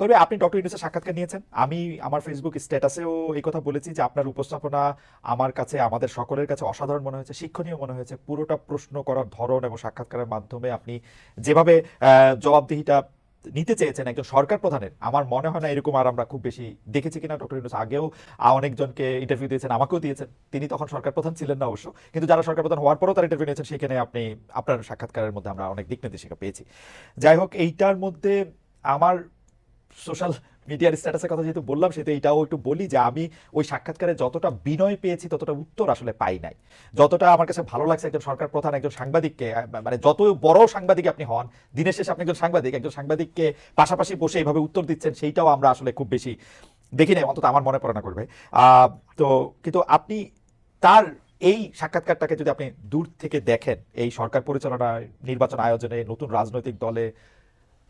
করবে। আপনি ডক্টর ইউনুসের সাক্ষাৎকার নিয়েছেন। আমি আমার ফেসবুক স্ট্যাটাসেও এই কথা বলেছি যে আপনার উপস্থাপনা আমার কাছে, আমাদের সকলের কাছে অসাধারণ মনে হয়েছে, শিক্ষণীয় মনে হয়েছে। পুরোটা প্রশ্ন করার ধরন এবং সাক্ষাৎকারের মাধ্যমে আপনি যেভাবে জবাবদিহিটা নিতে চেয়েছেন একজন সরকার প্রধানের, আমার মনে হয় না এরকম আর আমরা খুব বেশি দেখেছি কিনা। ডক্টর ইউনুস আগেও অনেকজনকে ইন্টারভিউ দিয়েছেন, আমাকেও দিয়েছেন। তিনি তখন সরকার প্রধান ছিলেন না অবশ্য, কিন্তু যারা সরকার প্রধান হওয়ার পরও তার ইন্টারভিউ নিয়েছেন, সেখানে আপনি, আপনার সাক্ষাৎকারের মধ্যে আমরা অনেক দিক নির্দেশিকা পেয়েছি। যাই হোক, এইটার মধ্যে আমার সোশ্যাল মিডিয়ার স্ট্যাটাসের কথা যেহেতু বললাম সেটা এটাও একটু বলি যে আমি ওই সাক্ষাৎকারে যতটা বিনয় পেয়েছি, ততটা উত্তর আসলে পাই নাই। যতটা আমার কাছে ভালো লাগছে একজন সরকার প্রধান, একজন সাংবাদিককে মানে যত বড় সাংবাদিক আপনি হন, দিনের শেষে আপনি একজন সাংবাদিক, একজন সাংবাদিককে পাশাপাশি বসে এইভাবে উত্তর দিচ্ছেন, সেইটাও আমরা আসলে খুব বেশি দেখি নাই, অন্তত আমার মনে পড়ে না করবে। তো কিন্তু আপনি তার এই সাক্ষাৎকারটাকে যদি আপনি দূর থেকে দেখেন, এই সরকার পরিচালনায় নির্বাচন আয়োজনে, নতুন রাজনৈতিক দলে,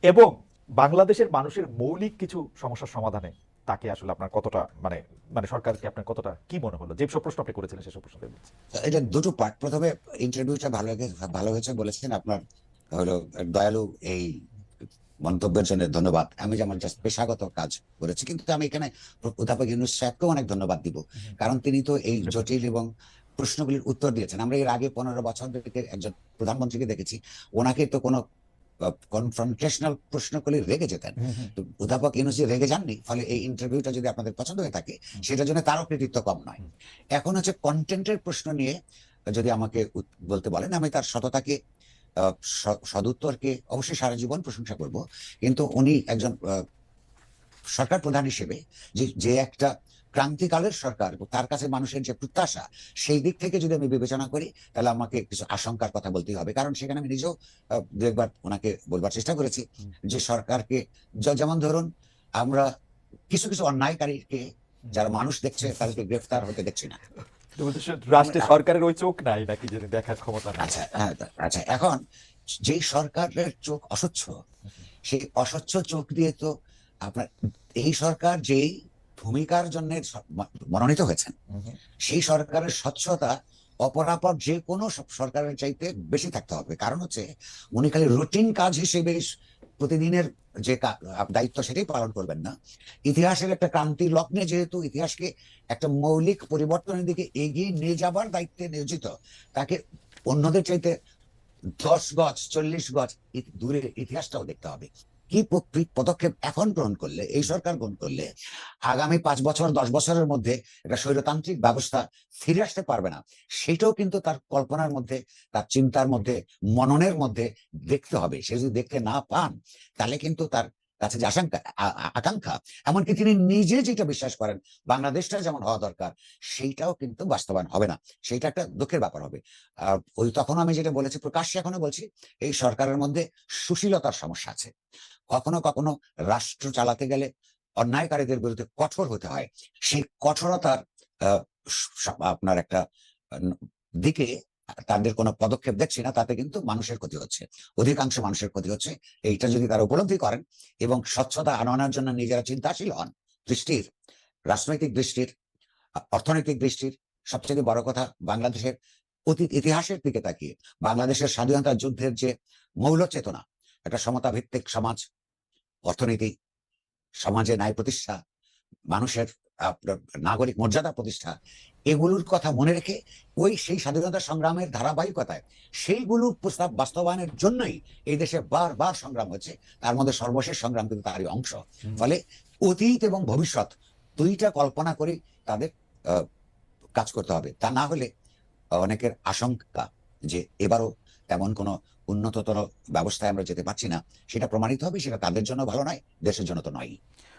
এবং বাংলাদেশের মানুষের মৌলিক কিছু সমস্যার সমাধানে তাকে আসলে আপনার কতটা মানে মানে সরকারকে আপনার কতটা কি মনে হলো? যে সব প্রশ্ন আপনি করেছিলেন সেসব প্রশ্ন এটা দুটো পার্ট প্রথমে ইন্টারভিউটা ভালো ভালো হয়েছে বলেছেন আপনার হলো দয়ালু এই মন্তব্যের জন্য ধন্যবাদ। আমি যেমন জাস্ট পেশাগত কাজ করেছি কিন্তু আমি এখানে অধ্যাপক ইউনুস সাহেবকেও অনেক ধন্যবাদ দিব। কারণ তিনি তো এই জটিল এবং প্রশ্নগুলির উত্তর দিয়েছেন। আমরা এর আগে পনেরো বছর থেকে একজন প্রধানমন্ত্রীকে দেখেছি। ওনাকে তো কোনো কনফ্রন্টেশনাল প্রশ্নগুলি রেগে যেতেন। তো অধ্যাপক ইউনুসি রেগে যাননি ফলে এই ইন্টারভিউটা যদি আপনাদের পছন্দ হয়ে থাকে সেটার জন্য তারও কৃতিত্ব কম নয়। এখন হচ্ছে কন্টেন্টের প্রশ্ন নিয়ে যদি আমাকে বলতে বলেন আমি তার সততাকে সদুত্তরকে অবশ্যই সারা জীবন প্রশংসা করব। কিন্তু উনি একজন সরকার প্রধান হিসেবে যে যে একটা ক্রান্তিকালের সরকার তার কাছে মানুষের যে প্রত্যাশা সেই দিক থেকে যদি আমি বিবেচনা করি তাহলে আমাকে কিছু আশঙ্কার কথা বলতেই হবে। কারণ সেখানে আমি নিজেও দু একবার ওনাকে বলবার চেষ্টা করেছি যে সরকারকে যেমন ধরুন আমরা কিছু কিছু অন্যায়কারীকে যারা মানুষ দেখছে তাদেরকে গ্রেফতার হতে দেখছি না। রাষ্ট্রে সরকারের ওই চোখ নাই নাকি যদি দেখার ক্ষমতা আচ্ছা হ্যাঁ, আচ্ছা এখন যেই সরকারের চোখ অস্বচ্ছ সেই অস্বচ্ছ চোখ দিয়ে তো আপনার এই সরকার যেই ভূমিকার জন্য মনোনীত হয়েছেন। সেই সরকারের স্বচ্ছতা অপরাপর যে কোনো সরকারের চাইতে বেশি থাকতে হবে। কারণ হচ্ছে উনি খালি রুটিন কাজ হিসেবে প্রতিদিনের যে দায়িত্ব সেটাই পালন করবেন না। ইতিহাসের একটা ক্রান্তি লগ্নে যেহেতু ইতিহাসকে একটা মৌলিক পরিবর্তনের দিকে এগিয়ে নিয়ে যাবার দায়িত্বে নিয়োজিত তাকে অন্যদের চাইতে দশ গজ চল্লিশ গজ দূরে ইতিহাসটাও দেখতে হবে। কি পদক্ষেপ এখন গ্রহণ করলে, এই সরকার গ্রহণ করলে আগামী পাঁচ বছর, দশ বছরের মধ্যে একটা স্বৈরতান্ত্রিক ব্যবস্থা ফিরে আসতে পারবে না? সেটাও কিন্তু তার কল্পনার মধ্যে, তার চিন্তার মধ্যে, মননের মধ্যে দেখতে হবে। সে যদি দেখতে না পান, তাহলে কিন্তু তার কাছে যে আশঙ্কা আকাঙ্ক্ষা। এমনকি তিনি নিজে যেটা বিশ্বাস করেন, বাংলাদেশটা যেমন হওয়া দরকার, সেইটাও কিন্তু বাস্তবায়ন হবে না। সেইটা একটা দুঃখের ব্যাপার হবে। ওই তখন আমি যেটা বলেছি, প্রকাশ্যে এখনও বলছি, এই সরকারের মধ্যে সুশীলতার সমস্যা আছে। কখনো কখনো রাষ্ট্র চালাতে গেলে অন্যায়কারীদের বিরুদ্ধে কঠোর হতে হয়। সেই কঠোরতার আপনার একটা দিকে তাদের কোনো পদক্ষেপ দেখছি না, তাতে কিন্তু মানুষের ক্ষতি হচ্ছে। অধিকাংশ মানুষের ক্ষতি হচ্ছে। এইটা যদি তারা উপলব্ধি করেন এবং স্বচ্ছতা আনানোর জন্য নিজেরা চিন্তাশীল হন, দৃষ্টির, রাজনৈতিক দৃষ্টির, অর্থনৈতিক দৃষ্টির, সবচেয়ে বড় কথা বাংলাদেশের অতীত ইতিহাসের দিকে তাকিয়ে। বাংলাদেশের স্বাধীনতা যুদ্ধের যে মৌল চেতনা, একটা সমতা ভিত্তিক সমাজ, অর্থনীতি, সমাজে ন্যায় প্রতিষ্ঠা, মানুষের নাগরিক মর্যাদা প্রতিষ্ঠা এগুলোর কথা মনে রেখে ওই সেই স্বাধীনতা সংগ্রামের ধারাবাহিকতায় সেইগুলো প্রস্তাব বাস্তবায়নের জন্যই এই দেশে বারবার সংগ্রাম হচ্ছে তার মধ্যে সর্বশেষ সংগ্রাম কিন্তু তারই অংশ। ফলে অতীত এবং ভবিষ্যৎ দুইটা কল্পনা করে তাদের আহ, কাজ করতে হবে। তা না হলে অনেকের আশঙ্কা যে এবারও তেমন কোনো উন্নততর ব্যবস্থায় আমরা যেতে পারছি না সেটা প্রমাণিত হবে সেটা তাদের জন্য ভালো নয় দেশের জন্য তো নয়